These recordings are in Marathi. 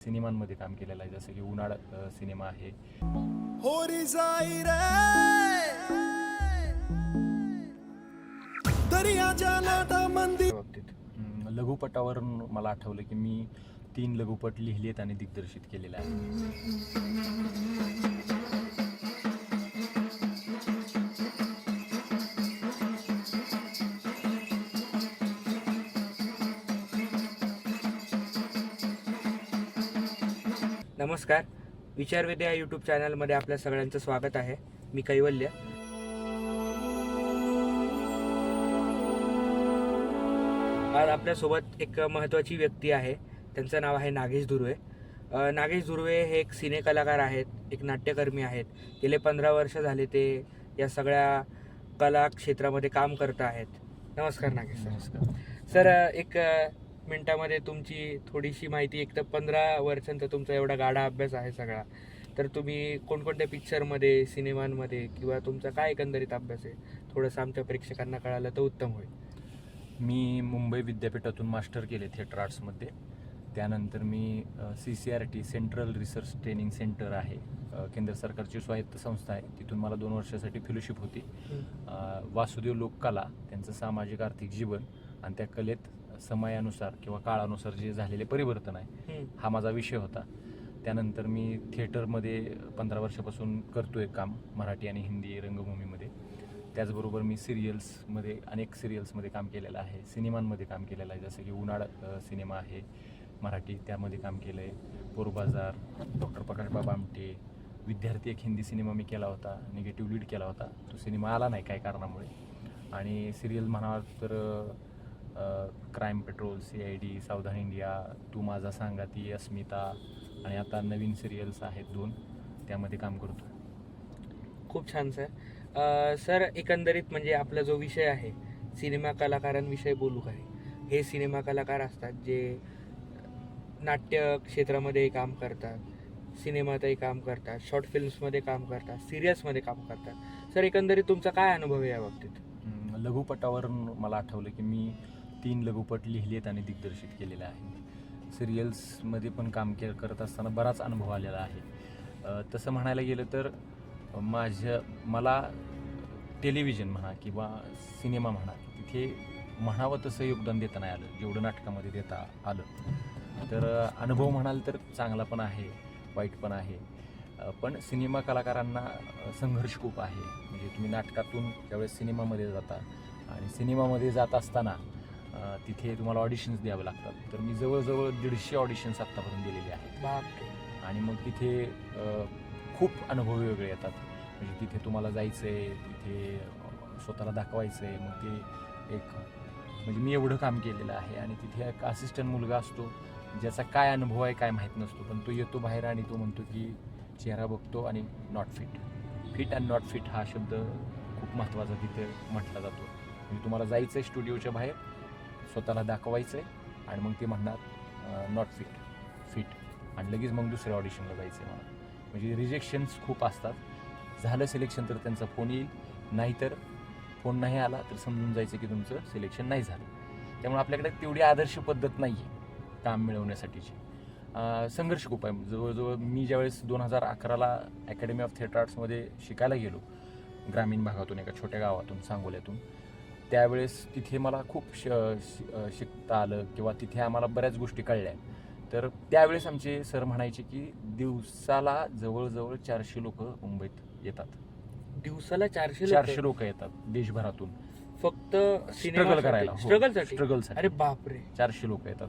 सिनेमांमध्ये काम केलेलं आहे जसं की उन्हाळा सिनेमा आहे. होरी जाई रे! दर्याच्या लाटामंदी त्या बाबतीत अं, लघुपटावरून मला आठवलं की मी तीन लघुपट लिहिलेत आणि दिग्दर्शित केलेले आहेत नमस्कार. विचारवेद्य या यूट्यूब चॅनलमध्ये आपल्या सगळ्यांचं स्वागत आहे. मी कैवल्य. आज आपल्यासोबत एक महत्त्वाची व्यक्ती आहे. त्यांचं नाव आहे नागेश धुर्वे नागेश धुर्वे हे एक सिने कलाकार आहेत एक नाट्यकर्मी आहेत. गेले पंधरा वर्ष झाले ते या सगळ्या कला क्षेत्रामध्ये काम करत आहेत. नमस्कार नागेश नमस्कार. सर एक मिनिटामध्ये तुमची थोडीशी माहिती एक तर पंधरा वर्षांचा तुमचा एवढा गाढा अभ्यास आहे सगळा. तर तुम्ही कोणकोणत्या पिक्चरमध्ये सिनेमांमध्ये किंवा तुमचा काय एकंदरीत अभ्यास आहे? थोडंसं आमच्या प्रेक्षकांना कळालं तर उत्तम होईल. मी मुंबई विद्यापीठातून मास्टर केले थिएटर आर्ट्समध्ये त्यानंतर मी C C R T central research training centre आहे. केंद्र सरकारची स्वायत्त संस्था आहे. तिथून मला दोन वर्षासाठी फेलोशिप होती. वासुदेव लोककला त्यांचं सामाजिक आर्थिक जीवन आणि त्या कलेत समयानुसार किंवा काळानुसार जे झालेले परिवर्तन आहे. हा माझा विषय होता. त्यानंतर मी थिएटरमध्ये पंधरा वर्षापासून करतोय काम मराठी आणि हिंदी रंगभूमीमध्ये. त्याचबरोबर मी सिरियल्समध्ये अनेक सिरियल्समध्ये काम केलेलं आहे. सिनेमांमध्ये काम केलेलं आहे. जसं की उन्हाळा सिनेमा आहे. मराठी त्यामध्ये काम केलं आहे पोरबाजार डॉक्टर प्रकाशबाबा आमटे विद्यार्थी एक हिंदी सिनेमा मी केला होता. निगेटिव्ह लीड केला होता. तो सिनेमा आला नाही काही कारणामुळे. आणि सिरियल म्हणाल तर crime patrol C I D Savdhaan India Tu Majha Sangati Asmita आणि आता नवीन सिरियल्स आहेत दोन त्यामध्ये काम करतो खूप छान सर सर एकंदरीत म्हणजे आपला जो विषय आहे सिनेमा कलाकारांविषयी बोलू काय हे? सिनेमा कलाकार असतात जे नाट्य क्षेत्रामध्ये काम करतात सिनेमातही काम करतात शॉर्ट फिल्म्समध्ये काम करतात सिरियल्समध्ये काम करतात. सर एकंदरीत तुमचा काय अनुभव आहे या बाबतीत? लघुपटावरून मला आठवलं की मी तीन लघुपट लिहिलेत आणि दिग्दर्शित केलेले आहेत. सिरियल्समध्ये पण काम के करत असताना बराच अनुभव आलेला आहे. तसं म्हणायला गेलं तर माझ्या मला टेलिव्हिजन म्हणा किंवा सिनेमा म्हणा तिथे म्हणावं तसं योगदान देता नाही आलं. जेवढं नाटकामध्ये देता आलं. तर अनुभव म्हणाल तर चांगला पण आहे वाईट पण आहे. पण सिनेमा कलाकारांना संघर्ष खूप आहे. म्हणजे तुम्ही नाटकातून ज्यावेळेस सिनेमामध्ये जाता आणि सिनेमामध्ये जात असताना तिथे तुम्हाला ऑडिशन्स द्यावे लागतात. तर मी जवळजवळ दीडशे ऑडिशन्स आत्तापर्यंत दिलेले आहेत. आणि मग तिथे खूप अनुभव वेगळे येतात. म्हणजे तिथे तुम्हाला जायचं आहे तिथे स्वतःला दाखवायचं आहे मग ते एक म्हणजे मी एवढं काम केलेलं आहे. आणि तिथे एक असिस्टंट मुलगा असतो ज्याचा काय अनुभव आहे काय माहीत नसतो. पण तो येतो बाहेर आणि तो म्हणतो की चेहरा बघतो आणि not fit fit and not fit हा शब्द खूप महत्त्वाचा तिथे म्हटला जातो. म्हणजे तुम्हाला जायचं आहे स्टुडिओच्या बाहेर स्वतःला दाखवायचं आहे आणि मग ते म्हणणार नॉट फिट फिट आणि लगेच मग दुसऱ्या ऑडिशनला जायचं आहे मला म्हणजे रिजेक्शन्स खूप असतात. झालं सिलेक्शन तर त्यांचा फोन येईल. नाहीतर फोन नाही आला तर समजून जायचं की तुमचं सिलेक्शन नाही झालं. त्यामुळे आपल्याकडे तेवढी आदर्श पद्धत नाही आहे काम मिळवण्यासाठीची. संघर्ष खूप आहे. जवळजवळ मी ज्यावेळेस दोन हजार अकराला अकॅडमी ऑफ थिएटर आर्ट्समध्ये शिकायला गेलो ग्रामीण भागातून एका छोट्या गावातून सांगोल्यातून त्यावेळेस तिथे मला खूप श शिकता आलं किंवा तिथे आम्हाला बऱ्याच गोष्टी कळल्या. तर त्यावेळेस आमचे सर म्हणायचे की दिवसाला जवळजवळ चारशे लोक मुंबईत येतात. दिवसाला चारशे चारशे लोक येतात देशभरातून. फक्त स्ट्रगल करायला स्ट्रगलसाठी स्ट्रगलसाठी अरे बापरे. चारशे लोक येतात.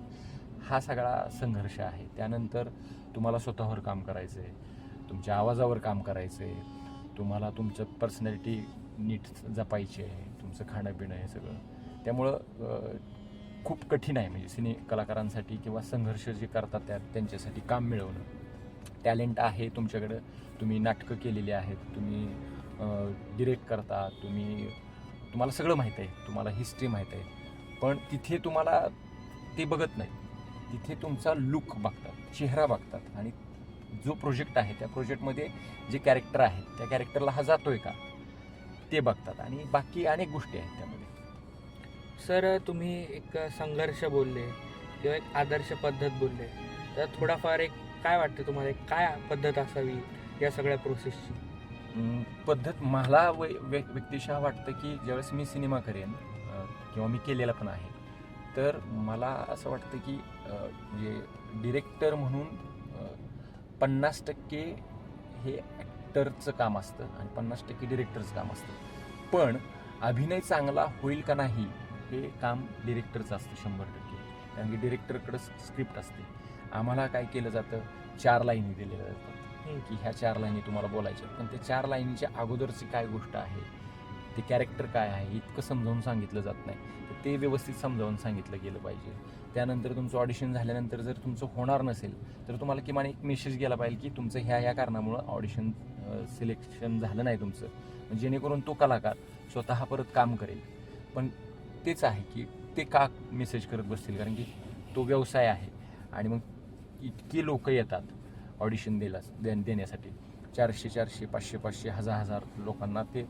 हा सगळा संघर्ष आहे. त्यानंतर तुम्हाला स्वतःवर काम करायचं आहे तुमच्या आवाजावर काम करायचं आहे तुम्हाला तुमचं पर्सनॅलिटी नीट जपायची आहे तुमचं खाणं पिणं हे सगळं. त्यामुळं खूप कठीण आहे म्हणजे सिने कलाकारांसाठी किंवा संघर्ष जे करतात त्या त्यांच्यासाठी काम मिळवणं. टॅलेंट आहे तुमच्याकडं. तुम्ही नाटकं केलेली आहेत. तुम्ही डिरेक्ट करता. तुम्ही तुम्हाला सगळं माहीत आहे. तुम्हाला हिस्ट्री माहीत आहे. पण तिथे तुम्हाला ते बघत नाही. तिथे तुमचा लुक बघतात चेहरा बघतात आणि जो प्रोजेक्ट आहे त्या प्रोजेक्टमध्ये जे कॅरेक्टर आहेत त्या कॅरेक्टरला हा जातो आहे का? ते बघतात आणि बाकी अनेक गोष्टी आहेत त्यामध्ये. सर तुम्ही एक संघर्ष बोलले किंवा एक आदर्श पद्धत बोलले. तर थोडाफार एक काय वाटतं तुम्हाला? एक काय पद्धत असावी या सगळ्या प्रोसेसची पद्धत मला वै- व्य- व्यक्तिशः वाटतं की ज्यावेळेस मी सिनेमा करेन किंवा मी केलेला पण आहे तर मला असं वाटतं की म्हणजे डिरेक्टर म्हणून पन्नास टक्के हे ॲक्टरचं काम असतं आणि पन्नास टक्के डिरेक्टरचं काम असतं. पण अभिनय चांगला होईल का नाही हे काम डिरेक्टरचं असतं शंभर टक्के. कारण की डिरेक्टरकडं स्क्रिप्ट असते. आम्हाला काय केलं जातं? चार लाईनी दिलेल्या जातात. की ह्या चार लाईनी तुम्हाला बोलायच्या. पण त्या चार लाईनीच्या अगोदरची काय गोष्ट आहे? ते कॅरेक्टर काय आहे? इतकं समजावून सांगितलं जात नाही. तर ते व्यवस्थित समजावून सांगितलं गेलं पाहिजे. त्यानंतर तुमचं ऑडिशन झाल्यानंतर जर तुमचं होणार नसेल तर तुम्हाला किमान एक मेसेज गेला पाहिजे की तुमचं ह्या ह्या कारणामुळं ऑडिशन सिलेक्शन झालं नाही तुमचं. जेणेकरून तो कलाकार स्वतः परत काम करेल. पण तेच आहे की ते का मेसेज करत बसतील? कारण की तो व्यवसाय आहे. आणि मग इतकी लोक येतात ऑडिशन देला दे देण्यासाठी. चारशे चारशे पाचशे पाचशे हजार हजार लोकांना ते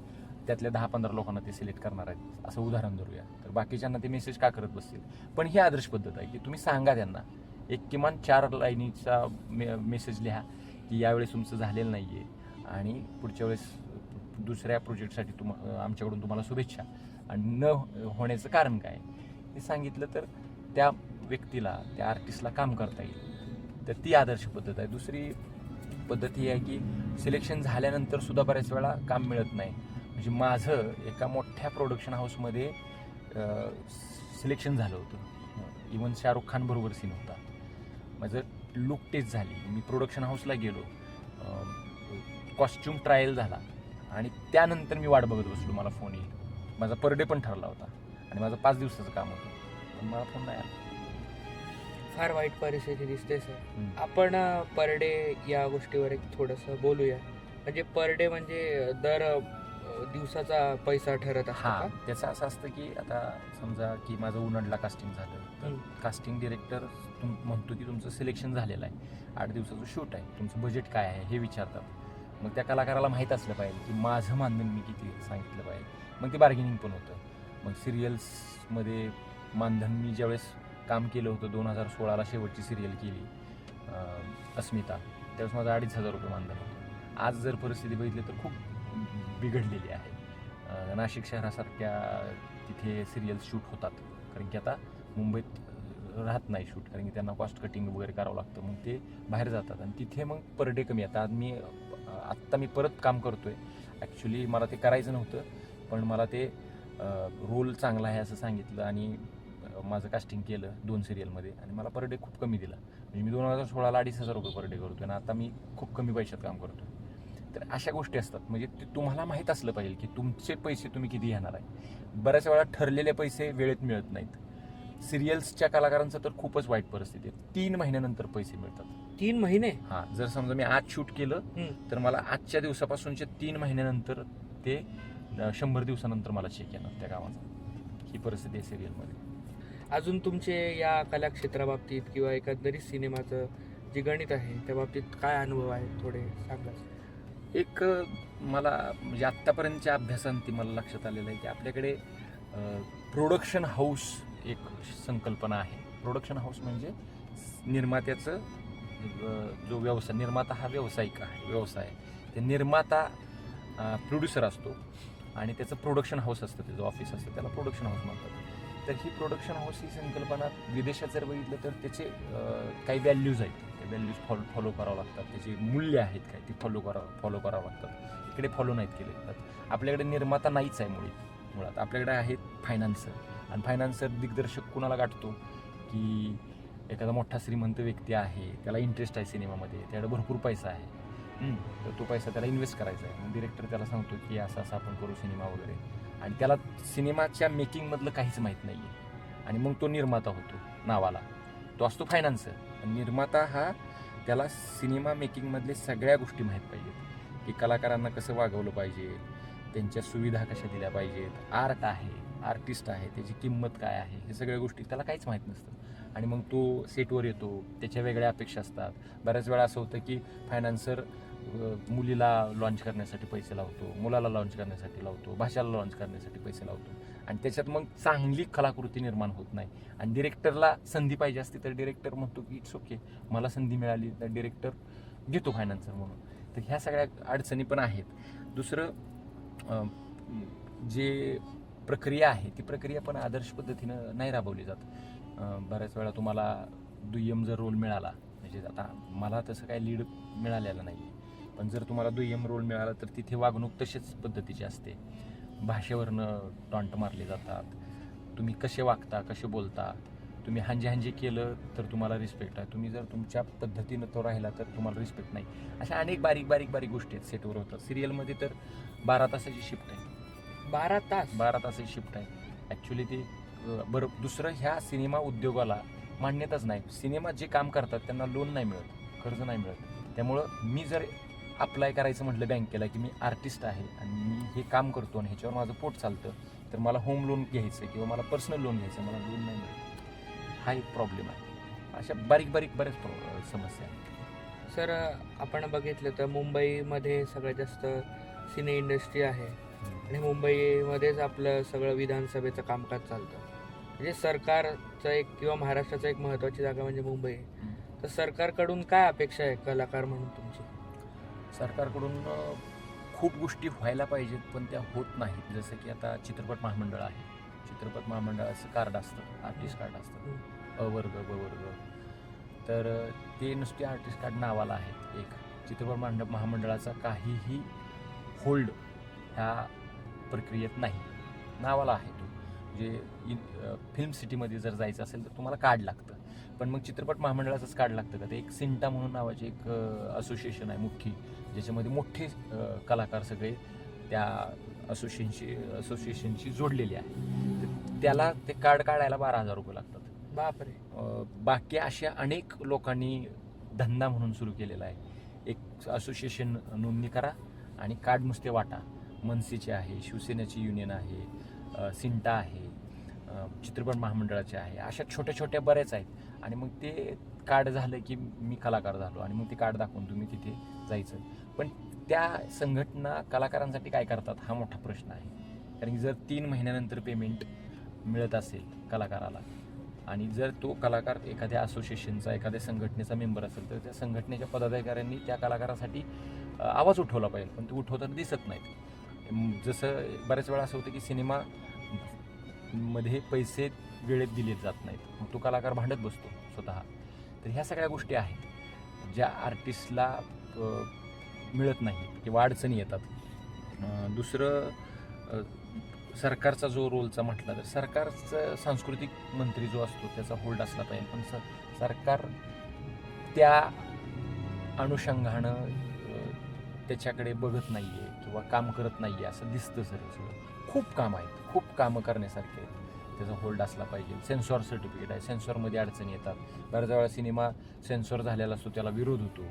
त्यातल्या दहा पंधरा लोकांना ते सिलेक्ट करणार आहेत. असं उदाहरण धरूया. तर बाकीच्यांना ते मेसेज का करत बसतील? पण ही आदर्श पद्धत आहे की तुम्ही सांगा त्यांना. एक किमान चार लाईनीचा मे मेसेज लिहा की यावेळेस तुमचं झालेलं नाही आहे आणि पुढच्या वेळेस दुसऱ्या प्रोजेक्टसाठी तुम आमच्याकडून तुम्हाला शुभेच्छा. आणि न होण्याचं कारण काय? हे सांगितलं तर त्या व्यक्तीला त्या आर्टिस्टला काम करता येईल. तर ती आदर्श पद्धत आहे. दुसरी पद्धत ही आहे की सिलेक्शन झाल्यानंतर सुद्धा बऱ्याच वेळा काम मिळत नाही. म्हणजे माझं एका मोठ्या प्रोडक्शन हाऊसमध्ये सिलेक्शन झालं होतं. इवन शाहरुख खान बरोबर सीन होता. माझं लुक टेस्ट झाली. मी प्रोडक्शन हाऊसला गेलो. कॉस्ट्युम ट्रायल झाला. आणि त्यानंतर मी वाट बघत बसलो मला फोन येईल. माझा पर डे पण ठरला होता. आणि माझं पाच दिवसाचं काम होतं. पण मला फोन नाही आला. फार वाईट परिस्थिती दिसते सर. आपण पर डे या गोष्टीवर एक थोडंसं बोलूया. म्हणजे पर डे म्हणजे दर दिवसाचा पैसा ठरत हा? त्याचं असं असतं की आता समजा की माझं उनडला कास्टिंग झालं. तर. कास्टिंग डिरेक्टर तुम म्हणतो की तुमचं सिलेक्शन झालेलं आहे. आठ दिवसाचं शूट आहे. तुमचं बजेट काय आहे हे विचारतात. मग त्या कलाकाराला माहीत असलं पाहिजे की माझं मानधन मी किती सांगितलं पाहिजे. मग ते बार्गेनिंग पण होतं. मग सिरियल्समध्ये मानधन मी ज्यावेळेस काम केलं होतं दोन हजार सोळाला शेवटची सिरियल केली अस्मिता. त्यावेळेस माझं अडीच हजार रुपये मानधन होतं. आज जर परिस्थिती बघितली तर खूप बिघडलेली आहे. नाशिक शहरासारख्या तिथे सिरियल्स शूट होतात. कारण की आता मुंबईत राहत नाही शूट कारण की त्यांना कॉस्ट कटिंग वगैरे करावं लागतं. मग ते बाहेर जातात आणि तिथे मग पर डे कमी. आता आज मी आत्ता मी परत काम करतोय. ॲक्च्युली मला ते करायचं नव्हतं पण मला ते रोल चांगला आहे असं सांगितलं आणि माझं कास्टिंग केलं दोन सिरियलमध्ये आणि मला पर डे खूप कमी दिला. म्हणजे मी दोन हजार सोळाला अडीच हजार रुपये पर डे करतोय आणि आता मी खूप कमी पैशात काम करतोय. तर अशा गोष्टी असतात. म्हणजे ते तुम्हाला माहीत असलं पाहिजे की तुमचे पैसे तुम्ही किती घेणार आहे. बऱ्याच वेळा ठरलेले पैसे वेळेत मिळत नाहीत. सिरियल्सच्या कलाकारांचं तर खूपच वाईट परिस्थिती आहे. तीन महिन्यानंतर पैसे मिळतात. तीन महिने. हां जर समजा मी आज शूट केलं. तर मला आजच्या दिवसापासूनचे तीन महिन्यानंतर ते शंभर दिवसानंतर मला चेक येणार त्या गावाचा ही परिस्थिती आहे सिरियलमध्ये अजून तुमचे या कला क्षेत्राबाबतीत किंवा एकंदरीत सिनेमाचं जे गणित आहे त्या बाबतीत काय अनुभव आहेत थोडे सांगा एक मला म्हणजे आत्तापर्यंतच्या अभ्यासांती मला लक्षात आलेलं आहे की आपल्याकडे प्रोडक्शन हाऊस एक संकल्पना आहे. प्रोडक्शन हाऊस म्हणजे निर्मात्याचं जो व्यवसाय निर्माता हा व्यावसायिक आहे व्यवसाय. ते निर्माता प्रोड्युसर असतो आणि त्याचं प्रोडक्शन हाऊस असतं त्याचं ऑफिस असतं त्याला प्रोडक्शन हाऊस म्हणतात. तर ही प्रोडक्शन हाऊस ही संकल्पना विदेशात जर बघितलं तर त्याचे काही व्हॅल्यूज आहेत. ते व्हॅल्यूज फॉलो फॉलो करावं लागतात. त्याचे मूल्य आहेत काय ते फॉलो करावं फॉलो करावं लागतात. इकडे फॉलो नाहीत केले. जातात आपल्याकडे निर्माता नाहीच आहे मुळी मुळात. आपल्याकडे आहेत फायनान्सर आणि फायनान्सर दिग्दर्शक कुणाला गाठतो? की एखादा मोठा श्रीमंत व्यक्ती आहे त्याला इंटरेस्ट आहे सिनेमामध्ये त्याकडे भरपूर पैसा आहे. तर तो पैसा त्याला इन्व्हेस्ट करायचा आहे. मग डिरेक्टर त्याला सांगतो की असं असं आपण करू सिनेमा वगैरे. आणि त्याला सिनेमाच्या मेकिंगमधलं काहीच माहीत नाही आहे आणि मग तो निर्माता होतो नावाला. तो असतो फायनान्सर निर्माता हा त्याला सिनेमा मेकिंगमधले सगळ्या गोष्टी माहीत पाहिजेत. की कलाकारांना कसं वागवलं पाहिजे त्यांच्या सुविधा कशा दिल्या पाहिजेत आर्ट आहे. आर्टिस्ट आहे त्याची किंमत काय आहे हे सगळ्या गोष्टी त्याला काहीच माहीत नसतं. आणि मग तो सेटवर येतो त्याच्या वेगळ्या अपेक्षा असतात. बऱ्याच वेळा असं होतं की फायनान्सर मुलीला लॉन्च करण्यासाठी पैसे लावतो मुलाला लॉन्च करण्यासाठी लावतो भाषाला लॉन्च करण्यासाठी पैसे लावतो. आणि त्याच्यात मग चांगली कलाकृती निर्माण होत नाही. आणि डिरेक्टरला संधी पाहिजे असते तर डिरेक्टर म्हणतो की इट्स ओके मला संधी मिळाली तर डिरेक्टर घेतो फायनान्सर म्हणून. तर ह्या सगळ्या अडचणी पण आहेत. दुसरं जे प्रक्रिया आहे. ती प्रक्रिया पण आदर्श पद्धतीनं नाही राबवली जात. बऱ्याच वेळा तुम्हाला दुय्यम जर रोल मिळाला म्हणजे आता मला तसं काय लीड मिळालेलं नाही पण जर तुम्हाला दुय्यम रोल मिळाला तर तिथे वागणूक तशीच पद्धतीची असते. भाषेवरनं टॉन्ट मारले जातात. तुम्ही कसे वागता कसे बोलता? तुम्ही हांजे हांजे केलं तर तुम्हाला रिस्पेक्ट आहे. तुम्ही जर तुमच्या पद्धतीनं तो राहिला तर तुम्हाला रिस्पेक्ट नाही. अशा अनेक बारीक बारीक बारीक गोष्टी आहेत. सेटवर होतात. सिरियलमध्ये तर बारा तासाची शिफ्ट आहे. बारा तास. बारा तासाची शिफ्ट आहे. ॲक्च्युली ते बरं दुसरं ह्या सिनेमा उद्योगाला मान्यताच नाही. सिनेमा जे काम करतात त्यांना लोन नाही मिळत कर्ज नाही मिळत. त्यामुळं मी जर अप्लाय करायचं म्हटलं बँकेला की मी आर्टिस्ट आहे आणि मी हे काम करतो आणि ह्याच्यावर माझं पोट चालतं तर मला होम लोन घ्यायचं किंवा मला पर्सनल लोन घ्यायचं मला लोन नाही मिळत. हा एक प्रॉब्लेम आहे. अशा बारीक बारीक बऱ्याच समस्या आहेत. सर आपण बघितलं तर मुंबईमध्ये सगळ्यात जास्त सिने इंडस्ट्री आहे. आणि मुंबईमध्येच आपलं सगळं विधानसभेचं कामकाज चालतं. म्हणजे सरकारचं एक किंवा महाराष्ट्राचं एक महत्त्वाची जागा म्हणजे मुंबई. आहे. तर सरकारकडून काय अपेक्षा आहे कलाकार म्हणून तुमची? सरकारकडून खूप गोष्टी व्हायला पाहिजेत पण त्या होत नाहीत. जसं की आता चित्रपट महामंडळ आहे. चित्रपट महामंडळाचं कार्ड असतं आर्टिस्ट कार्ड असतं. अ वर्ग ब वर्ग. तर ते नुसते आर्टिस्ट कार्ड नावाला आहेत. एक चित्रपट महामंडळ महामंडळाचा काहीही होल्ड ह्या प्रक्रियेत नाही. नावाला आहे तो. म्हणजे इन फिल्म सिटीमध्ये जर जायचं असेल तर तुम्हाला कार्ड लागतं. पण मग चित्रपट महामंडळाचंच कार्ड लागतं का? ते एक सिंटा म्हणून नावाचे एक असोसिएशन आहे मुख्य. ज्याच्यामध्ये मोठे कलाकार सगळे त्या असोसिएशनशी असोसिएशनशी जोडलेले आहे तर त्याला ते कार्ड काढायला बारा हजार रुपये लागतात. बापरे. बाकी अशा अनेक लोकांनी धंदा म्हणून सुरू केलेला आहे. एक असोसिएशन नोंदणी करा आणि कार्ड नुसते वाटा. मनसेचे आहे शिवसेनेची युनियन आहे सिंटा आहे चित्रपट महामंडळाचे आहे अशा छोट्या छोट्या बऱ्याच आहेत. आणि मग ते कार्ड झालं की मी कलाकार झालो आणि मग ते कार्ड दाखवून तुम्ही तिथे जायचं. पण त्या संघटना कलाकारांसाठी काय करतात हा मोठा प्रश्न आहे. कारण की जर तीन महिन्यानंतर पेमेंट मिळत असेल कलाकाराला आणि जर तो कलाकार एखाद्या असोसिएशनचा एखाद्या संघटनेचा मेंबर असेल तर त्या संघटनेच्या पदाधिकाऱ्यांनी त्या कलाकारासाठी आवाज उठवला पाहिजे. पण ते उठवताना दिसत नाहीत. जसं बऱ्याच वेळा असं होतं की सिनेमा मध्ये पैसे वेळेत दिले जात नाहीत. मग तो कलाकार भांडत बसतो स्वतः. तर ह्या सगळ्या गोष्टी आहेत. ज्या आर्टिस्टला मिळत नाहीत किंवा अडचणी येतात. दुसरं सरकारचा जो रोलचा म्हटला तर सरकारचं सांस्कृतिक मंत्री जो असतो त्याचा होल्ड असला पाहिजे. पण स सरकार त्या अनुषंगानं त्याच्याकडे बघत नाही आहे किंवा काम करत नाही आहे असं दिसतं सर सगळं. खूप काम आहेत. खूप कामं करण्यासारखे आहेत. त्याचा होल्ड असला पाहिजे. सेन्सॉर सर्टिफिकेट आहे. सेन्सॉरमध्ये अडचणी येतात. बऱ्याच वेळा सिनेमा सेन्सॉर झालेला असतो त्याला विरोध होतो.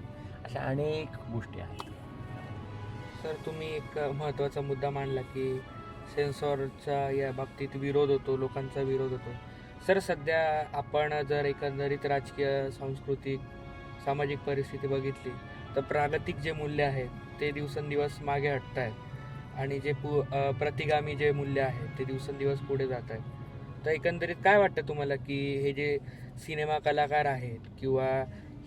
अशा अनेक गोष्टी आहेत. सर तुम्ही एक महत्त्वाचा मुद्दा मांडला की सेन्सॉरचा या बाबतीत विरोध होतो लोकांचा विरोध होतो. सर सध्या आपण जर एकंदरीत राजकीय सांस्कृतिक सामाजिक परिस्थिती बघितली तर प्रागतिक जे मूल्य आहेत ते दिवसेंदिवस मागे हटत आहेत आणि जे पु प्रतिगामी जे मूल्य आहेत ते दिवसेंदिवस पुढे जात आहेत तर एकंदरीत काय वाटतं तुम्हाला की हे जे सिनेमा कलाकार आहेत किंवा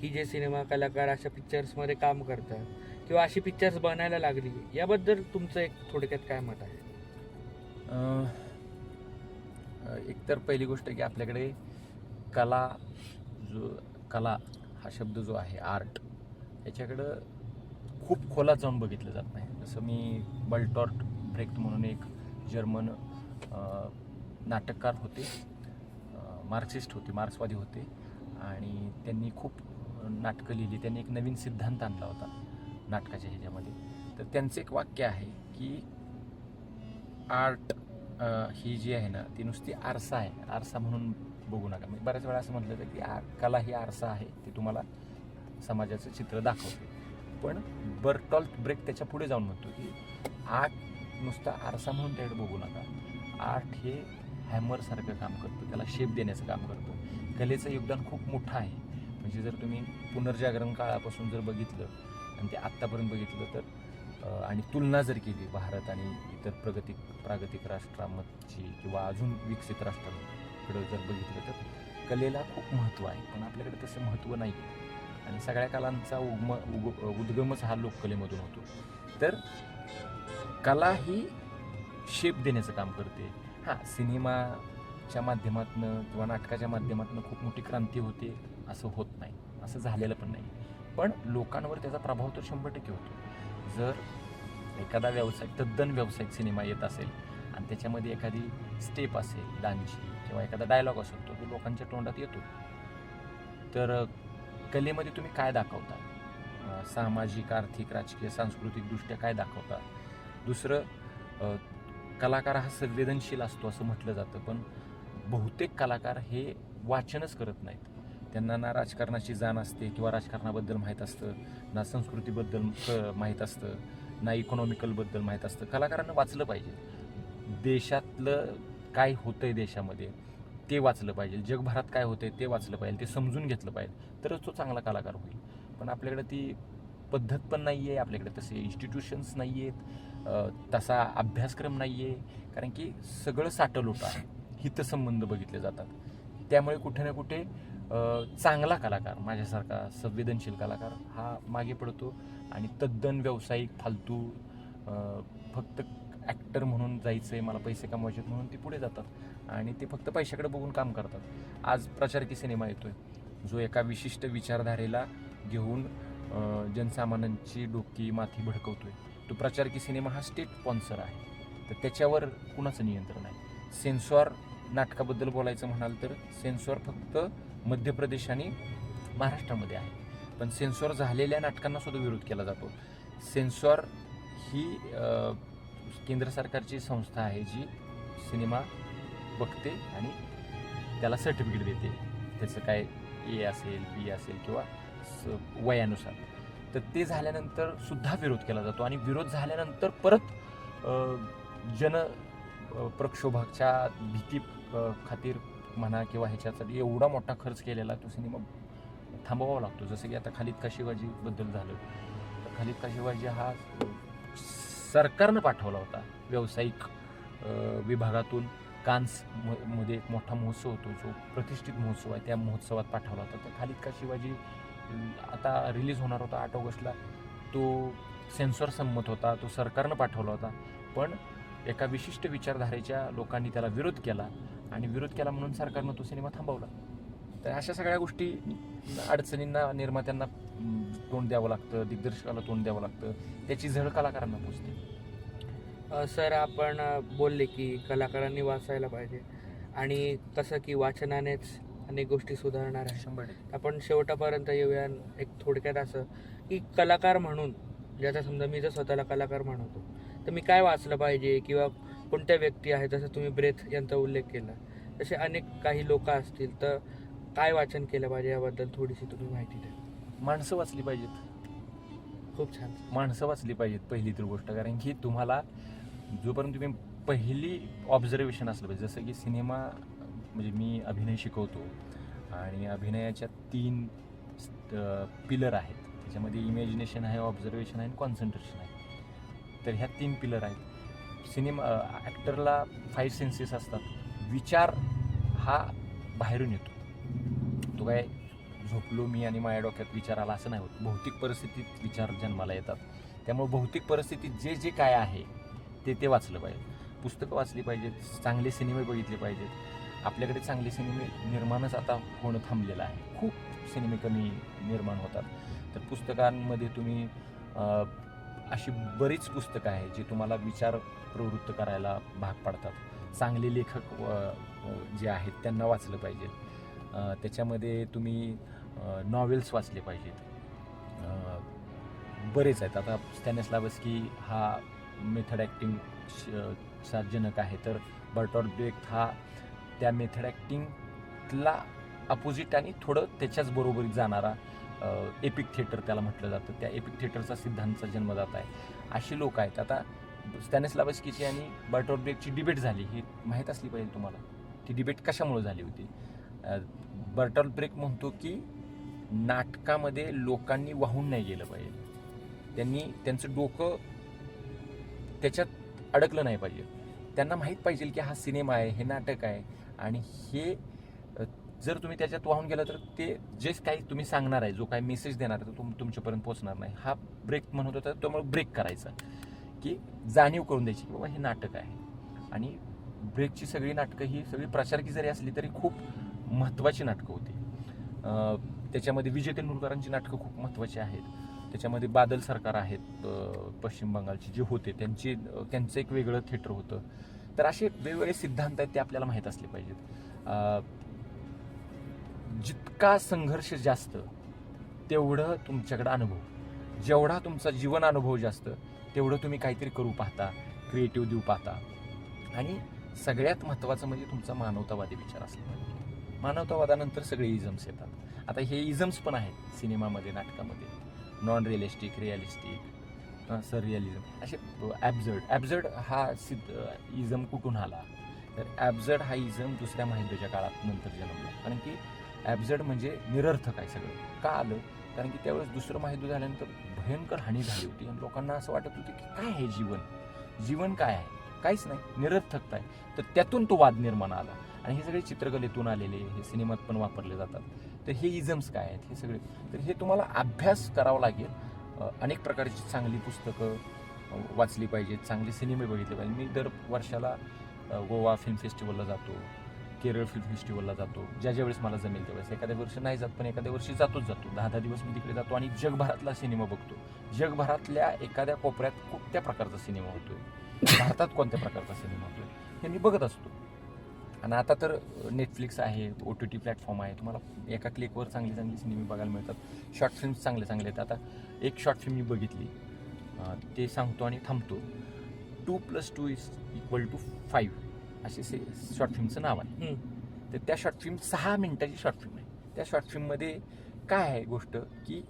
ही जे सिनेमा कलाकार अशा पिक्चर्समध्ये काम करतात किंवा अशी पिक्चर्स बनायला लागली याबद्दल तुमचं एक थोडक्यात काय मत आहे? एकतर पहिली गोष्ट की आपल्याकडे कला जो कला हा शब्द जो आहे आर्ट याच्याकडं खूप खोलात जाऊन बघितलं जात नाही. जसं मी बल्टॉर्ट ब्रेक्ट म्हणून एक जर्मन नाटककार होते. मार्क्सिस्ट होते मार्क्सवादी होते. आणि त्यांनी खूप नाटकं लिहिली. त्यांनी एक नवीन सिद्धांत आणला होता नाटकाच्या ह्याच्यामध्ये. तर त्यांचं एक वाक्य आहे की आर्ट ही जी आहे ना ती नुसती आरसा आहे. आरसा म्हणून बघू नका. मी बऱ्याच वेळा असं म्हटलं होतं की आ कला ही आरसा आहे ती तुम्हाला समाजाचं चित्र दाखवते. पण बर्टॉल्ट ब्रेक त्याच्या पुढे जाऊन म्हणतो की आर्ट नुसता आरसा म्हणून त्याकडे बघू नका. आर्ट हे हॅमरसारखं काम करतं. त्याला शेप देण्याचं काम करतं. कलेचं योगदान खूप मोठं आहे. म्हणजे जर तुम्ही पुनर्जागरण काळापासून जर बघितलं आणि ते आत्तापर्यंत बघितलं तर आणि तुलना जर केली भारत आणि इतर प्रगती प्रागतिक राष्ट्रांची किंवा अजून विकसित राष्ट्रांकडं जर बघितलं तर कलेला खूप महत्त्व आहे. पण आपल्याकडे तसं महत्त्व नाही आहे आणि सगळ्या कलांचा उगम उग उद्गमच हा लोककलेमधून होतो. तर कला ही शेप देण्याचं काम करते. हां सिनेमाच्या माध्यमातनं किंवा नाटकाच्या माध्यमातनं खूप मोठी क्रांती होते असं होत नाही. असं झालेलं पण नाही. पण लोकांवर त्याचा प्रभाव तर शंभर टक्के होतो. जर एखादा व्यावसायिक तद्दन व्यावसायिक सिनेमा येत असेल आणि त्याच्यामध्ये एखादी स्टेप असेल डान्सची किंवा एखादा डायलॉग असेल तो तो लोकांच्या तोंडात येतो. तर कलेमध्ये तुम्ही काय दाखवता? सामाजिक आर्थिक राजकीय सांस्कृतिकदृष्ट्या काय दाखवता? दुसरं कलाकार हा संवेदनशील असतो असं म्हटलं जातं पण बहुतेक कलाकार हे वाचनच करत नाहीत. त्यांना ना राजकारणाची जाण असते किंवा राजकारणाबद्दल माहीत असतं ना संस्कृतीबद्दल क- माहीत असतं ना इकॉनॉमिकलबद्दल माहीत असतं. कलाकारांना वाचलं पाहिजे. देशातलं काय होतं आहे देशामध्ये? ते वाचलं पाहिजे. जगभरात काय होते ते वाचलं पाहिजे ते समजून घेतलं पाहिजे. तरच तो चांगला कलाकार होईल. पण आपल्याकडे ती पद्धत पण नाही आहे आपल्याकडे तसे इन्स्टिट्यूशन्स नाही आहेत तसा अभ्यासक्रम नाही आहे कारण की सगळं साठलोट आहे हितसंबंध बघितले जातात. त्यामुळे कुठे ना कुठे चांगला कलाकार माझ्यासारखा संवेदनशील कलाकार हा मागे पडतो. आणि तद्दन व्यावसायिक फालतू फक्त ॲक्टर म्हणून जायचं आहे मला पैसे कमवायचे आहेत म्हणून ते पुढे जातात. आणि ते फक्त पैशाकडे बघून काम करतात. आज प्रचारकी सिनेमा येतो आहे जो एका विशिष्ट विचारधारेला घेऊन जनसामान्यांची डोकी माथी भडकवतो आहे तो प्रचारकी सिनेमा हा स्टेट स्पॉन्सर आहे. तर त्याच्यावर कुणाचं नियंत्रण आहे? सेन्सॉर नाटकाबद्दल बोलायचं म्हणाल तर सेन्सॉर फक्त मध्य प्रदेश आणि महाराष्ट्रामध्ये आहे. पण सेन्सॉर झालेल्या नाटकांना सुद्धा विरोध केला जातो. सेन्सॉर ही केंद्र सरकारची संस्था आहे जी सिनेमा बघते आणि त्याला सर्टिफिकेट देते. त्याचं काय ए असेल बी असेल किंवा स- वयानुसार. तर ते झाल्यानंतर सुद्धा विरोध केला जातो आणि विरोध झाल्यानंतर परत जन प्रक्षोभाच्या भीती खातीर म्हणा किंवा ह्याच्यासाठी एवढा मोठा खर्च केलेला तो सिनेमा थांबवावा लागतो. जसं की आता खालिद काशिवाजीबद्दल झालं. तर खालिद काशिवाजी हा सरकारनं पाठवला होता. व्यावसायिक विभागातून कान्स म- मध्ये एक मोठा महोत्सव होतो जो प्रतिष्ठित महोत्सव आहे. त्या महोत्सवात पाठवला होता. तर खालिद का शिवाजी आता रिलीज होणार होता आठ ऑगस्टला. तो सेन्सॉर संमत होता. तो सरकारनं पाठवला होता. पण एका विशिष्ट विचारधारेच्या लोकांनी त्याला विरोध केला आणि विरोध केला म्हणून सरकारनं तो सिनेमा थांबवला. तर अशा सगळ्या गोष्टी अडचणींना निर्मात्यांना तोंड द्यावं लागतं दिग्दर्शकाला तोंड द्यावं लागतं. त्याची झळ कलाकारांना पोचते. सर आपण बोलले की कलाकारांनी वाचायला पाहिजे आणि कसं की वाचनानेच अनेक गोष्टी सुधारणार आहे. शंभर आपण शेवटापर्यंत येऊया एक थोडक्यात असं की कलाकार म्हणून ज्याचा समजा मी जर स्वतःला कलाकार म्हणतो तर मी काय वाचलं पाहिजे किंवा कोणत्या व्यक्ती आहेत जसं तुम्ही ब्रेथ यांचा उल्लेख केला तसे अनेक काही लोक असतील. तर काय वाचन केलं पाहिजे याबद्दल थोडीशी तुम्ही माहिती द्या. माणसं वाचली पाहिजेत. खूप छान. माणसं वाचली पाहिजेत पहिली तर गोष्ट कारण की तुम्हाला जोपर्यंत तुम्ही पहिली ऑब्झर्वेशन असलं पाहिजे जसं की सिनेमा म्हणजे मी अभिनय शिकवतो आणि अभिनयाच्या तीन पिलर आहेत. त्याच्यामध्ये इमॅजिनेशन आहे ऑब्झर्वेशन आहे आणि कॉन्सन्ट्रेशन आहे. तर ह्या तीन पिलर आहेत. सिनेमा ॲक्टरला फाईव्ह सेन्सेस असतात. विचार हा बाहेरून येतो. तो काय झोपलो मी आणि माझ्या डोक्यात विचार आला असं नाही होत. भौतिक परिस्थितीत विचार जन्माला येतात. त्यामुळे भौतिक परिस्थितीत जे जे काय आहे ते ते वाचलं पाहिजे. पुस्तकं वाचली पाहिजेत चांगले सिनेमे बघितले पाहिजेत. आपल्याकडे चांगले सिनेमे निर्माणच आता होणं थांबलेलं आहे. खूप सिनेमे कमी निर्माण होतात. तर पुस्तकांमध्ये तुम्ही अशी बरीच पुस्तकं आहे जी तुम्हाला विचार प्रवृत्त करायला भाग पाडतात. चांगले लेखक जे आहेत त्यांना वाचलं पाहिजे. त्याच्यामध्ये तुम्ही नॉवेल्स वाचले पाहिजेत. बरेच आहेत. आता स्टॅनिस्लावस्की हा मेथड ॲक्टिंग चा जनक आहे. तर बर्टॉट ब्रेक हा त्या मेथड ॲक्टिंगला अपोजिट आणि थोडं त्याच्याच बरोबरीत जाणारा एपिक थिएटर त्याला म्हटलं जातं. त्या एपिक थिएटरचा सिद्धांतचा जन्मदाता आहे. असे लोक आहेत. आता स्टॅनिस्लावस्कीची आणि बर्टॉट ब्रेकची डिबेट झाली. ही माहीत असली पाहिजे तुम्हाला? ती डिबेट कशामुळे झाली होती? बर्टॉल ब्रेक म्हणतो की नाटकामध्ये लोकांनी वाहून नाही गेलं पाहिजे. त्यांनी त्यांचं डोकं त्याच्यात अडकलं नाही पाहिजे. त्यांना माहीत पाहिजे की हा सिनेमा आहे हे नाटक आहे. आणि हे जर तुम्ही त्याच्यात वाहून गेलं तर ते जे काही तुम्ही सांगणार आहे जो काही मेसेज देणार आहे तो तुम तुमच्यापर्यंत पोहोचणार नाही. हा ब्रेक म्हणत होता त्यामुळे ब्रेक करायचा. की जाणीव करून द्यायची की बाबा हे नाटक आहे. आणि ब्रेकची सगळी नाटकं ही सगळी प्रचारकी जरी असली तरी खूप महत्त्वाची नाटकं होती. त्याच्यामध्ये विजय तेंडुलकरांची नाटकं खूप महत्त्वाची आहेत. त्याच्यामध्ये बादल सरकार आहेत पश्चिम बंगालची जे होते त्यांची त्यांचं एक वेगळं थिएटर होतं. तर असे वेगवेगळे सिद्धांत आहेत ते आपल्याला माहीत असले पाहिजेत. जितका संघर्ष जास्त तेवढं तुमच्याकडं अनुभव. जेवढा तुमचा जीवन अनुभव जास्त तेवढं तुम्ही काहीतरी करू पाहता क्रिएटिव्ह देऊ पाहता. आणि सगळ्यात महत्त्वाचं म्हणजे तुमचा मानवतावादी विचार असला पाहिजे. मानवतावादानंतर सगळे इझम्स येतात. आता हे इझम्स पण आहेत सिनेमामध्ये नाटकामध्ये. Non realistic realistic sir realism असे ॲब्झर्ड ॲब्झर्ड हा सिद्ध इझम कुठून आला? तर ॲब्झर्ड हा इझम दुसऱ्या महायुद्धाच्या काळात नंतर जन्मला. कारण की ॲब्झर्ड म्हणजे निरर्थक आहे सगळं. का आलं? कारण की त्यावेळेस दुसरं महायुद्ध झाल्यानंतर भयंकर हानी झाली होती. आणि लोकांना असं वाटत होतं की काय आहे जीवन? जीवन काय आहे? काहीच नाही. निरर्थकता आहे. तर त्यातून तो वाद निर्माण आला. आणि हे सगळे चित्रकलेतून आलेले हे सिनेमात पण वापरले जातात. तर हे इझम्स काय आहेत? हे सगळे. तर हे तुम्हाला अभ्यास करावा लागेल. अनेक प्रकारची चांगली पुस्तकं वाचली पाहिजेत चांगले सिनेमे बघितले पाहिजे मी दर वर्षाला गोवा फिल्म फेस्टिवलला जातो केरळ फिल्म फेस्टिवलला जातो. ज्या ज्या वेळेस मला जमेल त्यावेळेस. एखाद्या वर्षी नाही जात पण एखाद्या वर्षी जातोच जातो. दहा दहा दिवस मी तिकडे जातो आणि जगभरातला सिनेमा बघतो. जगभरातल्या एखाद्या कोपऱ्यात कोणत्या प्रकारचा सिनेमा होतोय? भारतात कोणत्या प्रकारचा सिनेमा होतोय? हे मी बघत असतो. आणि आता तर नेटफ्लिक्स आहे ओ टी टी प्लॅटफॉर्म आहे. तुम्हाला एका क्लिकवर चांगली चांगली सिनेमे बघायला मिळतात. शॉर्ट फिल्म्स चांगले चांगले आहेत. आता एक शॉर्ट फिल्म मी बघितली. ते सांगतो आणि थांबतो. Two plus two is equal to five असे से शॉर्ट फिल्मचं नाव आहे. तर त्या शॉर्ट फिल्म सहा मिनिटाची शॉर्ट फिल्म आहे. त्या शॉर्ट फिल्ममध्ये काय आहे गोष्ट की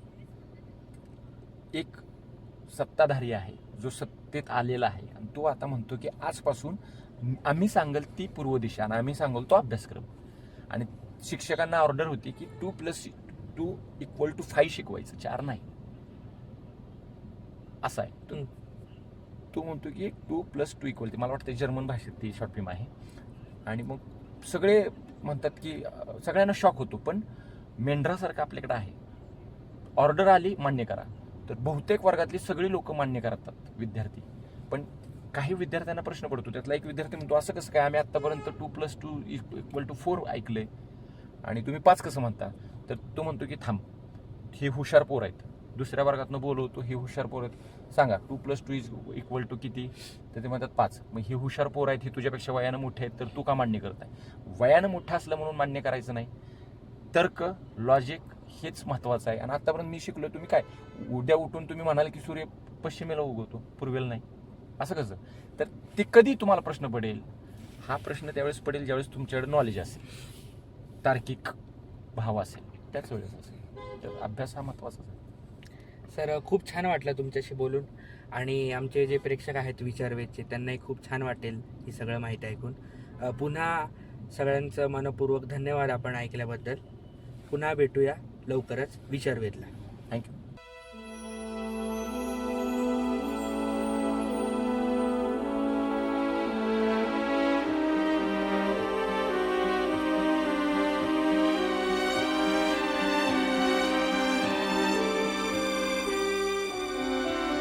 एक सत्ताधारी आहे जो सत्तेत आलेला आहे. आणि तो आता म्हणतो की आजपासून आम्ही सांगल ती पूर्व दिशा आणि आम्ही सांगल तो अभ्यासक्रम. आणि शिक्षकांना ऑर्डर होती की two plus two equal to five शिकवायचं चार नाही. असा आहे. तो-. तो म्हणतो की टू प्लस टू इक्वल मला वाटतं जर्मन भाषेत ती शॉर्ट फिल्म आहे. आणि मग सगळे म्हणतात की सगळ्यांना शॉक होतो पण मेंढरासारखं आपल्याकडे आहे. ऑर्डर आली मान्य करा. तर बहुतेक वर्गातली सगळी लोक मान्य करतात विद्यार्थी. पण काही विद्यार्थ्यांना प्रश्न पडतो. त्यातला एक विद्यार्थी म्हणतो असं कसं काय? आम्ही आत्तापर्यंत two plus two equal to four ऐकलंय. आणि तुम्ही पाच कसं म्हणता? तर तो म्हणतो की थांब. हे हुशार पोर आहेत. दुसऱ्या वर्गातनं बोलवतो हे हुशार पोर आहेत. सांगा two plus two is equal to किती? तर ते म्हणतात पाच. मग हे हुशार पोर आहेत हे तुझ्यापेक्षा वयानं मोठे आहेत तर तू का मान्य करताय? वयानं मोठं असलं म्हणून मान्य करायचं नाही. तर्क लॉजिक हेच महत्त्वाचं आहे. आणि आतापर्यंत मी शिकलो तुम्ही काय? उद्या उठून तुम्ही म्हणाल की सूर्य पश्चिमेला उगवतो. पूर्वेला नाही. असं कसं? तर ते कधी तुम्हाला प्रश्न पडेल? हा प्रश्न त्यावेळेस पडेल ज्यावेळेस तुमच्याकडे नॉलेज असेल. तार्किक भाव असेल. त्याच वेळेस असेल. तर अभ्यास हा महत्त्वाचा आहे सर खूप छान वाटलं तुमच्याशी बोलून आणि आमचे जे प्रेक्षक आहेत विचारवेदचे त्यांनाही खूप छान वाटेल ही सगळं माहिती ऐकून. पुन्हा सगळ्यांचं मनपूर्वक धन्यवाद आपण ऐकल्याबद्दल. पुन्हा भेटूया लवकरच विचारवेदला